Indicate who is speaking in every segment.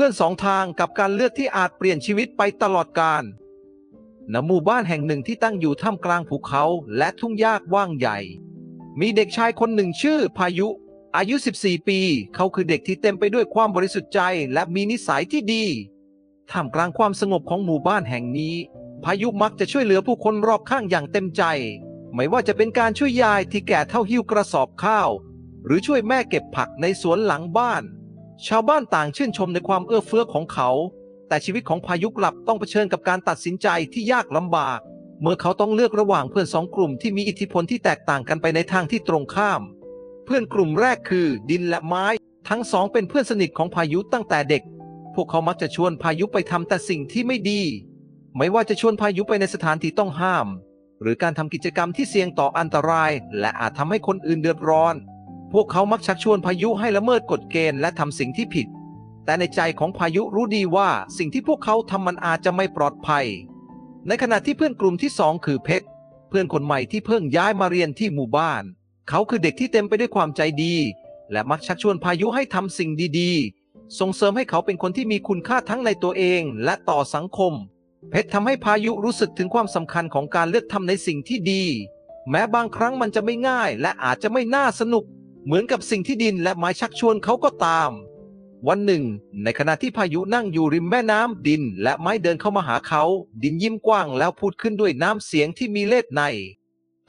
Speaker 1: พื่อนสองทางกับการเลือกที่อาจเปลี่ยนชีวิตไปตลอดกาลณหมู่บ้านแห่งหนึ่งที่ตั้งอยู่ท่ามกลางภูเขาและทุ่งหญ้ากว้างใหญ่ มีเด็กชายคนหนึ่งชื่อพายุ อายุ 14 ปี เขาคือเด็กที่เต็มไปด้วยความบริสุทธิ์ใจและมีนิสัยที่ดี ท่ามกลางความสงบของหมู่บ้านแห่งนี้ พายุมักจะช่วยเหลือผู้คนรอบข้างอย่างเต็มใจ ไม่ว่าจะเป็นการช่วยยายที่แก่เท่าหิ้วกระสอบข้าว หรือช่วยแม่เก็บผักในสวนหลังบ้าน ชาวบ้านต่างชื่นชมในความเอื้อเฟื้อของเขา แต่ชีวิตของพายุกลับต้องเผชิญกับการตัดสินใจที่ยากลำบาก เมื่อเขาต้องเลือกระหว่างเพื่อนสองกลุ่มที่มีอิทธิพลที่แตกต่างกันไปในทางที่ตรงข้าม เพื่อนกลุ่มแรกคือ ดินและไม้ ทั้งสองเป็นเพื่อนสนิทของพายุตั้งแต่เด็ก พวกเขามักจะชวนพายุไปทำแต่สิ่งที่ไม่ดี ไม่ว่าจะชวนพายุไปในสถานที่ต้องห้าม หรือการทำกิจกรรมที่เสี่ยงต่ออันตราย และอาจทำให้คนอื่นเดือดร้อน พวกเขามักชักชวนพายุให้ละเมิดกฎเกณฑ์และทำสิ่งที่ผิด แต่ในใจของพายุรู้ดีว่าสิ่งที่พวกเขาทำมันอาจจะไม่ปลอดภัย ในขณะที่เพื่อนกลุ่มที่สองคือเพชรเพื่อนคนใหม่ที่เพิ่งย้ายมาเรียนที่หมู่บ้าน เขาคือเด็กที่เต็มไปด้วยความใจดี และมักชักชวนพายุให้ทำสิ่งดีๆ ส่งเสริมให้เขาเป็นคนที่มีคุณค่าทั้งในตัวเองและต่อสังคม เพชรทำให้พายุรู้สึกถึงความสำคัญของการเลือกทำในสิ่งที่ดี แม้บางครั้งมันจะไม่ง่ายและอาจจะไม่น่าสนุก เหมือนกับสิ่งที่ดินและไม้ชักชวนเขาก็ตาม วันหนึ่ง ในขณะที่พายุนั่งอยู่ริมแม่น้ำดิน และไม้เดินเข้ามาหาเขา ดินยิ้มกว้างแล้วพูดขึ้นด้วยน้ำเสียงที่มีเล่ห์ใน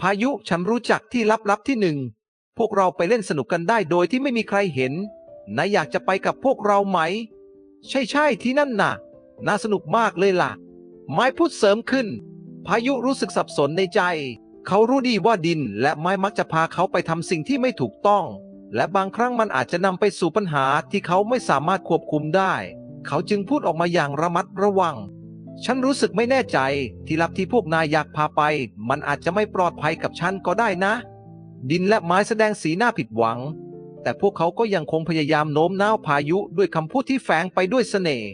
Speaker 1: พายุฉันรู้จักที่ลับๆที่หนึ่ง พวกเราไปเล่นสนุกกันได้โดยที่ไม่มีใครเห็นนายอยากจะไปกับพวกเราไหม ใช่ใช่ๆที่นั่นน่ะ น่าสนุกมากเลยล่ะ ไม้พูดเสริมขึ้น พายุรู้สึกสับสนในใจ เขารู้ดีว่าดินและไม้มักจะพาเขาไปทำสิ่งที่ไม่ถูกต้อง และบางครั้งมันอาจจะนำไปสู่ปัญหาที่เขาไม่สามารถควบคุมได้ เขาจึงพูดออกมาอย่างระมัดระวัง ฉันรู้สึกไม่แน่ใจ ที่ลับที่พวกนายอยากพาไป มันอาจจะไม่ปลอดภัยกับฉันก็ได้นะ ดินและไม้แสดงสีหน้าผิดหวัง แต่พวกเขาก็ยังคงพยายามโน้มน้าวพายุด้วยคำพูดที่แฝงไปด้วยเสน่ห์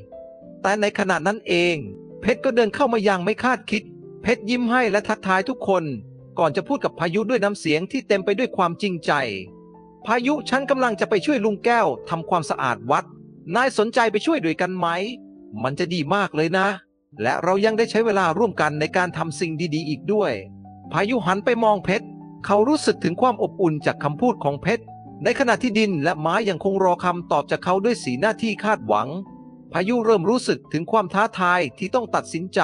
Speaker 1: แต่ในขณะนั้นเอง เพชรก็เดินเข้ามาอย่างไม่คาดคิด เพชรยิ้มให้และทักทายทุกคน ก่อนจะพูดกับพายุด้วยน้ำเสียงที่เต็มไปด้วยความจริงใจ พายุฉันกำลังจะไปช่วยลุงแก้วทำความสะอาดวัด นายสนใจไปช่วยด้วยกันไหม มันจะดีมากเลยนะ และเรายังได้ใช้เวลาร่วมกันในการทำสิ่งดีๆ อีกด้วย พายุหันไปมองเพชร เขารู้สึกถึงความอบอุ่นจากคำพูดของเพชร ในขณะที่ดินและไม้ยังคงรอคำตอบจากเขาด้วยสีหน้าที่คาดหวัง พายุเริ่มรู้สึกถึงความท้าทายที่ต้องตัดสินใจ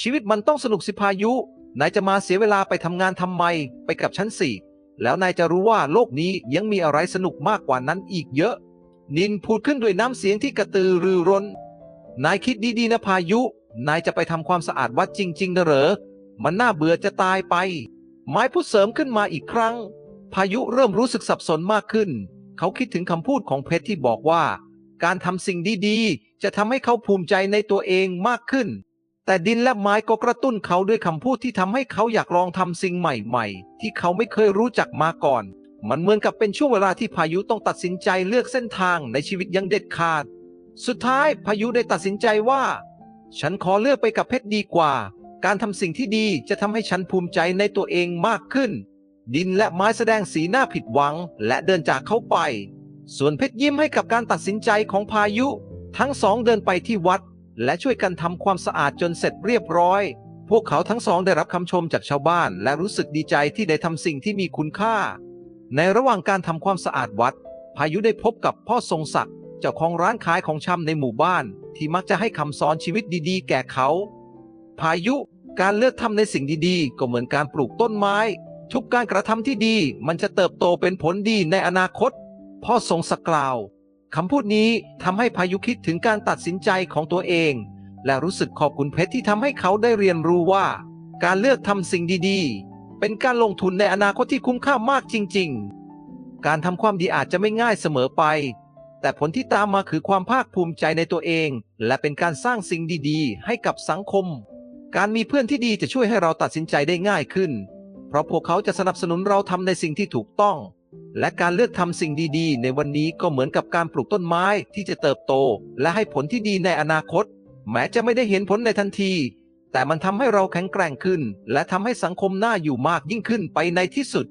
Speaker 1: ชีวิตมันต้องสนุกสิพายุ นายจะมาเสียเวลาไปทำงานทำไมไปกับฉันสิแล้วนายจะรู้ว่าโลกนี้ยังมีอะไรสนุกมากกว่านั้นอีกเยอะ นินพูดขึ้นด้วยน้ำเสียงที่กระตือรือร้น นายคิดดีๆนะพายุ นายจะไปทำความสะอาดวัดจริงๆนะเหรอ มันน่าเบื่อจะตายไป ไม้พูดเสริมขึ้นมาอีกครั้ง พายุเริ่มรู้สึกสับสนมากขึ้น เขาคิดถึงคำพูดของเพชรที่บอกว่า การทำสิ่งดีๆ จะทำให้เขาภูมิใจในตัวเองมากขึ้น แต่ดินและไม้ก็กระตุ้นเขาด้วยคำพูดที่ทำให้เขาอยากลองทำสิ่งใหม่ ๆ ที่เขาไม่เคยรู้จักมาก่อน มันเหมือนกับเป็นช่วงเวลาที่พายุต้องตัดสินใจเลือกเส้นทางในชีวิตยังเด็ดขาด สุดท้ายพายุได้ตัดสินใจว่า ฉันขอเลือกไปกับเพชรดีกว่า การทำสิ่งที่ดีจะทำให้ฉันภูมิใจในตัวเองมากขึ้น ดินและไม้แสดงสีหน้าผิดหวัง และเดินจากเขาไป ส่วนเพชรยิ้มให้กับการตัดสินใจของพายุ ทั้งสองเดินไปที่วัด และช่วยกันทำความสะอาดจนเสร็จเรียบร้อย พวกเขาทั้งสองได้รับคำชมจากชาวบ้าน และรู้สึกดีใจที่ได้ทำสิ่งที่มีคุณค่า ในระหว่างการทำความสะอาดวัด พายุได้พบกับพ่อทรงศักดิ์เจ้าของร้านขายของชำในหมู่บ้าน ที่มักจะให้คำสอนชีวิตดีๆ แก่เขา พายุการเลือกทำในสิ่งดีๆ ก็เหมือนการปลูกต้นไม้ ทุกการกระทำที่ดีมันจะเติบโตเป็นผลดีในอนาคต พ่อทรงสกกล่าว คำพูดนี้ทำให้พายุคิดถึงการตัดสินใจของตัวเอง และรู้สึกขอบคุณเพชรที่ทำให้เขาได้เรียนรู้ว่า การเลือกทำสิ่งดีๆ เป็นการลงทุนในอนาคตที่คุ้มค่ามากจริง ๆ การทำความดีอาจจะไม่ง่ายเสมอไป แต่ผลที่ตามมาคือความภาคภูมิใจในตัวเอง และเป็นการสร้างสิ่งดีๆ ให้กับสังคม การมีเพื่อนที่ดีจะช่วยให้เราตัดสินใจได้ง่ายขึ้น เพราะพวกเขาจะสนับสนุนเราทำในสิ่งที่ถูกต้อง และการเลือกทำสิ่งดีๆ ในวันนี้ก็เหมือนกับการปลูกต้นไม้ที่จะเติบโต และให้ผลที่ดีในอนาคต แม้จะไม่ได้เห็นผลในทันที แต่มันทำให้เราแข็งแกร่งขึ้น และทำให้สังคมน่าอยู่มากยิ่งขึ้นไปในที่สุด